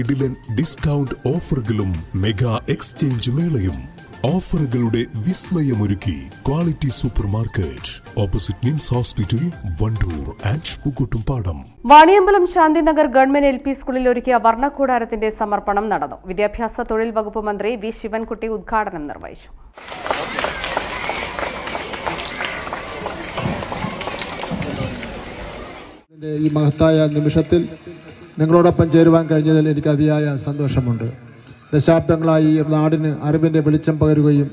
കിടിലൻ ഡിസ്കൗണ്ട് ഓഫറുകളും mega exchange മേളയും. ഓഫറുകളുടെ വിസ്മയമൊരുക്കി quality super market opposite NIMS hospital Wandoor and Pookkottumpadam Vaniyambalam Shanthinagar government L P സ്കൂളിൽ ഒരുക്കിയ വർണക്കൂടാരത്തിന്റെ സമർപ്പണം നടന്നു. വിദ്യാഭ്യാസ തൊഴിൽ വകുപ്പ് മന്ത്രി വി ശിവൻകുട്ടി ഉദ്ഘാടനം നിർവഹിച്ചു. ഈ മഹത്തായ നിമിഷത്തിൽ നിങ്ങളോടൊപ്പം ചേരുവാൻ കഴിഞ്ഞതിൽ എനിക്ക് അതിയായ സന്തോഷമുണ്ട്. ദശാബ്ദങ്ങളായി ഈ നാടിന് അറിവിന്റെ വെളിച്ചം പകരുകയും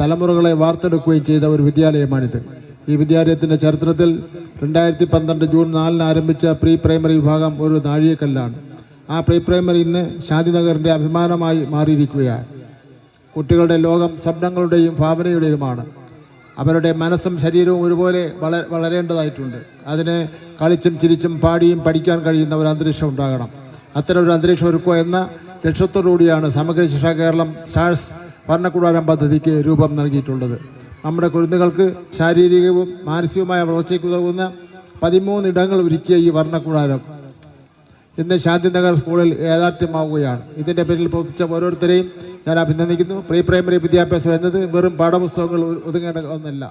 തലമുറകളെ വാർത്തെടുക്കുകയും ചെയ്ത ഒരു വിദ്യാലയമാണിത്. ഈ വിദ്യാലയത്തിന്റെ ചരിത്രത്തിൽ രണ്ടായിരത്തി പന്ത്രണ്ട് ജൂൺ നാലിന് ആരംഭിച്ച പ്രീ പ്രൈമറി വിഭാഗം ഒരു നാഴികക്കല്ലാണ്. ആ പ്രീ പ്രൈമറി ഇന്ന് ശാന്തിനഗറിന്റെ അഭിമാനമായി മാറിയിരിക്കുകയാണ്. കുട്ടികളുടെ ലോകം സ്വപ്നങ്ങളുടെയും ഭാവനയുടേതുമാണ്. അവരുടെ മനസ്സും ശരീരവും ഒരുപോലെ വള വളരേണ്ടതായിട്ടുണ്ട്. അതിന് കളിച്ചും ചിരിച്ചും പാടിയും പഠിക്കാൻ കഴിയുന്ന ഒരു അന്തരീക്ഷം ഉണ്ടാകണം. അത്തരം ഒരു അന്തരീക്ഷം ഒരുക്കുക എന്ന ലക്ഷ്യത്തോടുകൂടിയാണ് സമഗ്ര ശിക്ഷാ കേരളം സ്റ്റാഴ്സ് ഭരണകൂടാരം പദ്ധതിക്ക് രൂപം നൽകിയിട്ടുള്ളത്. നമ്മുടെ കുരുന്നുകൾക്ക് ശാരീരികവും മാനസികവുമായ വളർച്ചയ്ക്ക് ഉതകുന്ന പതിമൂന്ന് ഇടങ്ങൾ ഒരുക്കിയ ഈ വർണക്കൂടാരം ഇന്ന് ശാന്തിനഗർ സ്കൂളിൽ യാഥാർത്ഥ്യമാവുകയാണ്. ഇതിന്റെ പേരിൽ പ്രവർത്തിച്ച ഓരോരുത്തരെയും ഞാൻ അഭിനന്ദിക്കുന്നു. പ്രീ പ്രൈമറി വിദ്യാഭ്യാസം എന്നത് വെറും പാഠപുസ്തകങ്ങൾ ഒതുങ്ങേണ്ട ഒന്നല്ല.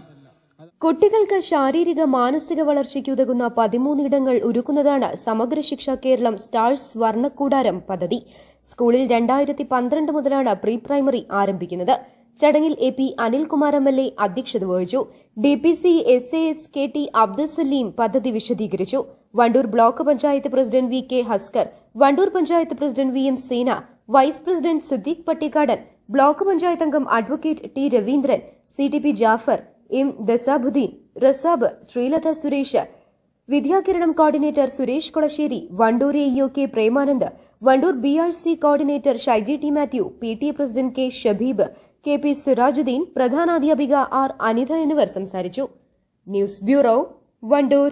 കുട്ടികൾക്ക് ശാരീരിക മാനസിക വളർച്ചയ്ക്ക് ഉതകുന്ന പതിമൂന്നിടങ്ങൾ ഒരുക്കുന്നതാണ് സമഗ്ര ശിക്ഷ കേരളം സ്റ്റാർസ് വർണക്കൂടാരം പദ്ധതി. സ്കൂളിൽ രണ്ടായിരത്തി പന്ത്രണ്ട് മുതലാണ് പ്രീ പ്രൈമറി ആരംഭിക്കുന്നത്. ചടങ്ങിൽ A P Anilkumar M L A അധ്യക്ഷത വഹിച്ചു. D P C S A S K T Abdusaleem പദ്ധതി വിശദീകരിച്ചു. Wandoor block panchayat president V K Haskar Wandoor panchayat president V M Sena vice president Siddique Pattikkadan block panchayat അംഗം advocate T Raveendran C T P Jafar M Dasabuddin Rasab Sreelatha Suresh Vidyakiranam coordinator Suresh Kolassery Wandoor A E O K Premanand Wandoor B R C coordinator Shaiji T Mathew P T A president K Shabeeb K P Sirajuddin പ്രധാനാധ്യാപിക R Anitha എന്നിവർ സംസാരിച്ചു. News bureau Wandoor.